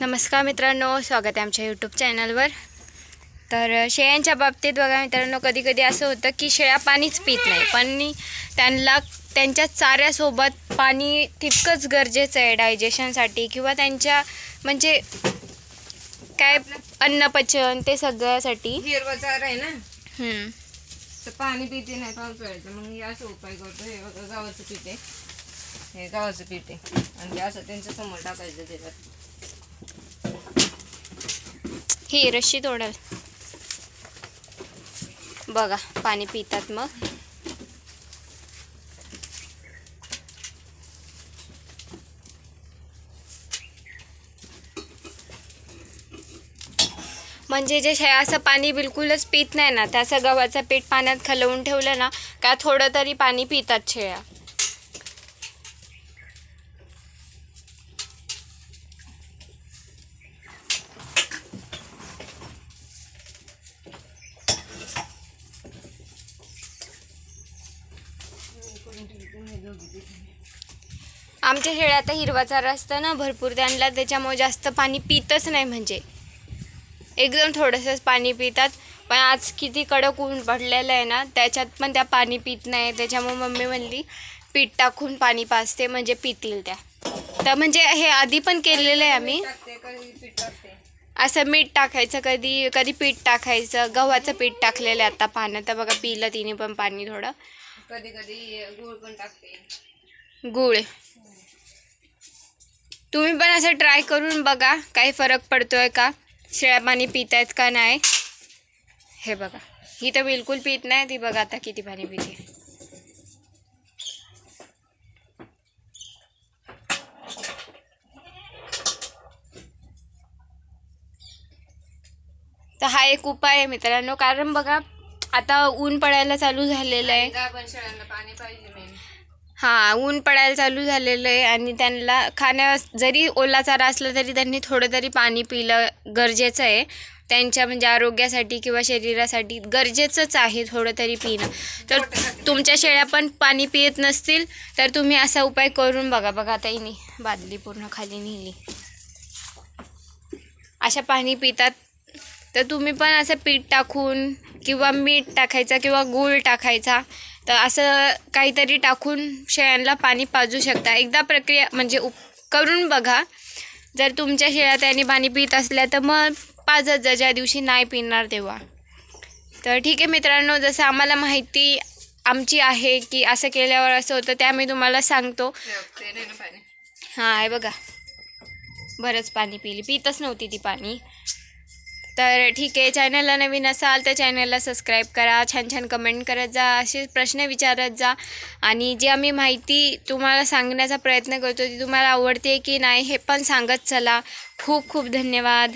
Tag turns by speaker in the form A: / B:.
A: नमस्कार मित्रांनो स्वागत आहे आमच्या यूट्यूब चॅनलवर तर शेळ्यांच्या बाबतीत बघा मित्रांनो कधी कधी असं होतं की शेळ्या पाणीच पित नाही. पण त्यांना त्यांच्या चाऱ्यासोबत पाणी तितकंच गरजेचं आहे डायजेशनसाठी किंवा त्यांच्या म्हणजे काय अन्नपचन ते सगळ्यासाठी.
B: हिरवा चारा आहे ना. तर पाणी पिते नाही पावसाळ्याचं. मग हे असं उपाय करतो. हे बघा पीठ आहे. हे गव्हाचं पीठ आहे. आणि असं त्यांच्यासमोर टाकायचं त्याच्यात.
A: ही रशी तोडल. बघा पाणी पितात मग. म्हणजे जे शे असं पाणी बिलकुलच पित नाही ना. त्या असं गव्हाचं पीठ पाण्यात खलवून ठेवलं ना का थोडं तरी पाणी पितात शेळ्या. आमच्या शेळ्या आता हिरवा चारा असतं ना भरपूर. त्यांना त्याच्यामुळे जास्त पाणी पितच नाही म्हणजे. एकदम थोडंसंच पाणी पितात. पण आज किती कडक ऊन पडलेलं आहे ना त्याच्यात पण त्या पाणी पित नाही. त्याच्यामुळे मम्मी म्हणली पीठ टाकून पाणी पाजते म्हणजे पितील त्या. तर म्हणजे हे आधी पण केलेलं आहे आम्ही. असं मीठ टाकायचं कधी कधी पीठ टाकायचं. गव्हाचं पीठ टाकलेलं आहे आता पाण्यात तर बघा पिलं तिने पण पाणी थोडं.
B: कधी कधी गुळ पण टाकते.
A: गुळ. तुम्ही पण असं ट्राय करून बघा काही फरक पडतोय का? शिळ्या पाणी पित आहेत का नाही? हे बघा. ही तर बिलकुल पित नाही ती बघा आता किती पाणी पिते. तर हा एक उपाय आहे मित्रांनो. कारण बघा आता ऊन पडायला चालू झालेलं आहे.
B: पण पाहिजे
A: हां ऊन पडायला चालू झालेलं आहे आणि त्यांना खाण्या जरी ओला चारा असला तरी त्यांनी थोडं तरी पाणी पिलं गरजेचं आहे. त्यांच्या म्हणजे आरोग्यासाठी किंवा शरीरासाठी गरजेचंच आहे थोडं तरी पिणं. तर तुमच्या शेळ्या पण पाणी पित नसतील तर तुम्ही असा उपाय करून बघा. बघा आता हिने बादली पूर्ण खाली नेली. अशा पाणी पितात. तर तुम्ही पण असं पीठ टाकून किंवा मीठ टाकायचा किंवा गूळ टाकायचा. तर असं काहीतरी टाकून शेळ्यांना पाणी पाजू शकता. एकदा प्रक्रिया म्हणजे उप करून बघा. जर तुमच्या शेळ्या त्यांनी पाणी पित असल्या तर मग पाजत जा. ज्या दिवशी नाही पिणार तेव्हा. तर ठीक आहे मित्रांनो जसं आम्हाला माहिती आमची आहे की असं केल्यावर असं होतं ते आम्ही तुम्हाला सांगतो. हां आहे बघा. बरंच पाणी पिली. पितच नव्हती ती पाणी. तर ठीक आहे चॅनलला नवीन असाल तर चॅनलला सबस्क्राईब करा छान छान कमेंट करत जा असे प्रश्न विचारत जा. आणि जी आम्ही माहिती तुम्हाला सांगण्याचा प्रयत्न करतो ती तुम्हाला आवडते की नाही हे पण सांगत चला. खूप खूप धन्यवाद.